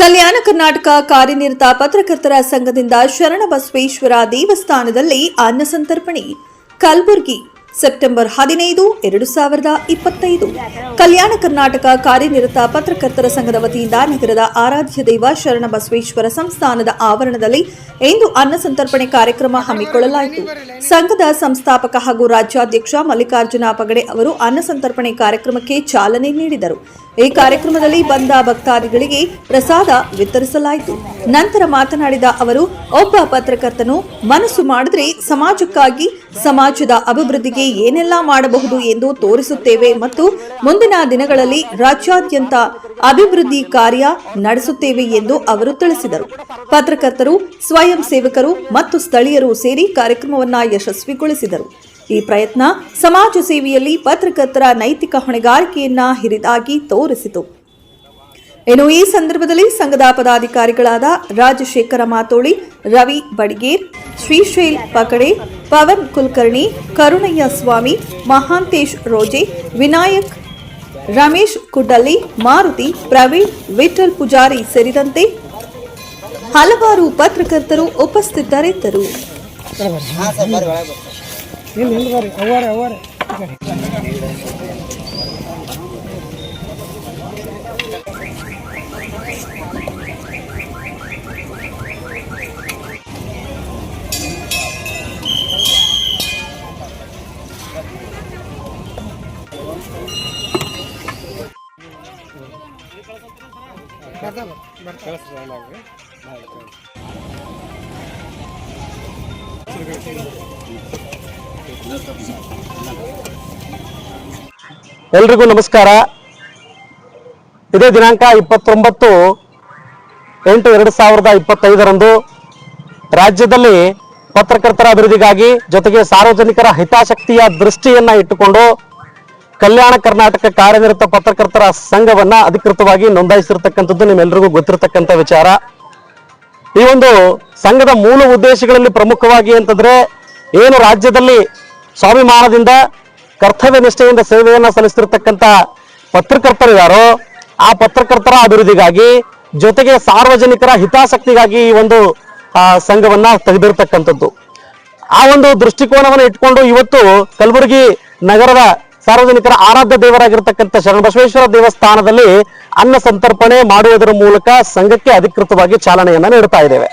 ಕಲ್ಯಾಣ ಕರ್ನಾಟಕ ಕಾರ್ಯನಿರತ ಪತ್ರಕರ್ತರ ಸಂಘದಿಂದ ಶರಣಬಸವೇಶ್ವರ ದೇವಸ್ಥಾನದಲ್ಲಿ ಅನ್ನ ಸಂತರ್ಪಣೆ. ಕಲಬುರಗಿ, ಸೆಪ್ಟೆಂಬರ್ ಹದಿನೈದು, ಎರಡು ಸಾವಿರದ ಇಪ್ಪತ್ತೈದು. ಕಲ್ಯಾಣ ಕರ್ನಾಟಕ ಕಾರ್ಯನಿರತ ಪತ್ರಕರ್ತರ ಸಂಘದ ವತಿಯಿಂದ ನಗರದ ಆರಾಧ್ಯ ದೈವ ಶರಣಬಸವೇಶ್ವರ ಸಂಸ್ಥಾನದ ಆವರಣದಲ್ಲಿ ಇಂದು ಅನ್ನ ಸಂತರ್ಪಣೆ ಕಾರ್ಯಕ್ರಮ ಹಮ್ಮಿಕೊಳ್ಳಲಾಯಿತು. ಸಂಘದ ಸಂಸ್ಥಾಪಕ ಹಾಗೂ ರಾಜ್ಯಾಧ್ಯಕ್ಷ ಮಲ್ಲಿಕಾರ್ಜುನ ಪಗಡೆ ಅವರು ಅನ್ನ ಸಂತರ್ಪಣೆ ಕಾರ್ಯಕ್ರಮಕ್ಕೆ ಚಾಲನೆ ನೀಡಿದರು. ಈ ಕಾರ್ಯಕ್ರಮದಲ್ಲಿ ಬಂದ ಭಕ್ತಾದಿಗಳಿಗೆ ಪ್ರಸಾದ ವಿತರಿಸಲಾಯಿತು. ನಂತರ ಮಾತನಾಡಿದ ಅವರು, ಒಬ್ಬ ಪತ್ರಕರ್ತನು ಮನಸ್ಸು ಮಾಡಿದ್ರೆ ಸಮಾಜಕ್ಕಾಗಿ, ಸಮಾಜದ ಅಭಿವೃದ್ಧಿಗೆ ಏನೆಲ್ಲ ಮಾಡಬಹುದು ಎಂದು ತೋರಿಸುತ್ತೇವೆ ಮತ್ತು ಮುಂದಿನ ದಿನಗಳಲ್ಲಿ ರಾಜ್ಯಾದ್ಯಂತ ಅಭಿವೃದ್ಧಿ ಕಾರ್ಯ ನಡೆಸುತ್ತೇವೆ ಎಂದು ಅವರು ತಿಳಿಸಿದರು. ಪತ್ರಕರ್ತರು, ಸ್ವಯಂ ಸೇವಕರು ಮತ್ತು ಸ್ಥಳೀಯರು ಸೇರಿ ಕಾರ್ಯಕ್ರಮವನ್ನು ಯಶಸ್ವಿಗೊಳಿಸಿದರು. ಈ ಪ್ರಯತ್ನ ಸಮಾಜ ಸೇವೆಯಲ್ಲಿ ಪತ್ರಕರ್ತರ ನೈತಿಕ ಹೊಣೆಗಾರಿಕೆಯನ್ನ ಹಿರಿದಾಗಿ ತೋರಿಸಿತು. ಇನ್ನು ಈ ಸಂದರ್ಭದಲ್ಲಿ ಸಂಘದ ಪದಾಧಿಕಾರಿಗಳಾದ ರಾಜಶೇಖರ ಮಾತೋಳಿ, ರವಿ ಬಡಿಗೇರ್, ಶ್ರೀಶೈಲ್ ಪಕಡೆ, ಪವನ್ ಕುಲಕರ್ಣಿ, ಕರುಣಯ್ಯ ಸ್ವಾಮಿ, ಮಹಾಂತೇಶ್ ರೋಜೆ, ವಿನಾಯಕ್, ರಮೇಶ್ ಕುಡ್ಡಲ್ಲಿ ಮಾರುತಿ, ಪ್ರವೀಣ್ ವಿಠಲ್ ಪೂಜಾರಿ ಸೇರಿದಂತೆ ಹಲವಾರು ಪತ್ರಕರ್ತರು ಉಪಸ್ಥಿತರಿದ್ದರು. ಇಲ್ಲಿ ಇಲ್ಲಿ ಬರ್ರಿ ಅವ್ವಾರೆ ಅವ್ವಾರೆ ಎಲ್ರಿಗೂ ನಮಸ್ಕಾರ. ಇದೇ ದಿನಾಂಕ ಇಪ್ಪತ್ತೊಂಬತ್ತು, ಎಂಟು ಎರಡು ಸಾವಿರದ ಇಪ್ಪತ್ತೈದರಂದು ರಾಜ್ಯದಲ್ಲಿ ಪತ್ರಕರ್ತರ ಅಭಿವೃದ್ಧಿಗಾಗಿ ಜೊತೆಗೆ ಸಾರ್ವಜನಿಕರ ಹಿತಾಸಕ್ತಿಯ ದೃಷ್ಟಿಯನ್ನ ಇಟ್ಟುಕೊಂಡು ಕಲ್ಯಾಣ ಕರ್ನಾಟಕ ಕಾರ್ಯನಿರತ ಪತ್ರಕರ್ತರ ಸಂಘವನ್ನ ಅಧಿಕೃತವಾಗಿ ನೋಂದಾಯಿಸಿರ್ತಕ್ಕಂಥದ್ದು ನಿಮ್ಮೆಲ್ಲರಿಗೂ ಗೊತ್ತಿರತಕ್ಕಂಥ ವಿಚಾರ. ಈ ಒಂದು ಸಂಘದ ಮೂಲ ಉದ್ದೇಶಗಳಲ್ಲಿ ಪ್ರಮುಖವಾಗಿ ಅಂತಂದ್ರೆ ಏನು ರಾಜ್ಯದಲ್ಲಿ ಸ್ವಾಭಿಮಾನದಿಂದ ಕರ್ತವ್ಯ ನಿಷ್ಠೆಯಿಂದ ಸೇವೆಯನ್ನ ಸಲ್ಲಿಸ್ತಿರ್ತಕ್ಕಂಥ ಪತ್ರಕರ್ತರಿದ್ದಾರೋ ಆ ಪತ್ರಕರ್ತರ ಅಭಿವೃದ್ಧಿಗಾಗಿ ಜೊತೆಗೆ ಸಾರ್ವಜನಿಕರ ಹಿತಾಸಕ್ತಿಗಾಗಿ ಈ ಒಂದು ಸಂಘವನ್ನ ತೆಗೆದಿರ್ತಕ್ಕಂಥದ್ದು. ಆ ಒಂದು ದೃಷ್ಟಿಕೋನವನ್ನು ಇಟ್ಕೊಂಡು ಇವತ್ತು ಕಲಬುರಗಿ ನಗರದ ಸಾರ್ವಜನಿಕರ ಆರಾಧ್ಯ ದೇವರಾಗಿರ್ತಕ್ಕಂಥ ಶರಣಬಸವೇಶ್ವರ ದೇವಸ್ಥಾನದಲ್ಲಿ ಅನ್ನ ಸಂತರ್ಪಣೆ ಮಾಡುವುದರ ಮೂಲಕ ಸಂಘಕ್ಕೆ ಅಧಿಕೃತವಾಗಿ ಚಾಲನೆಯನ್ನ ನೀಡ್ತಾ ಇದ್ದೇವೆ.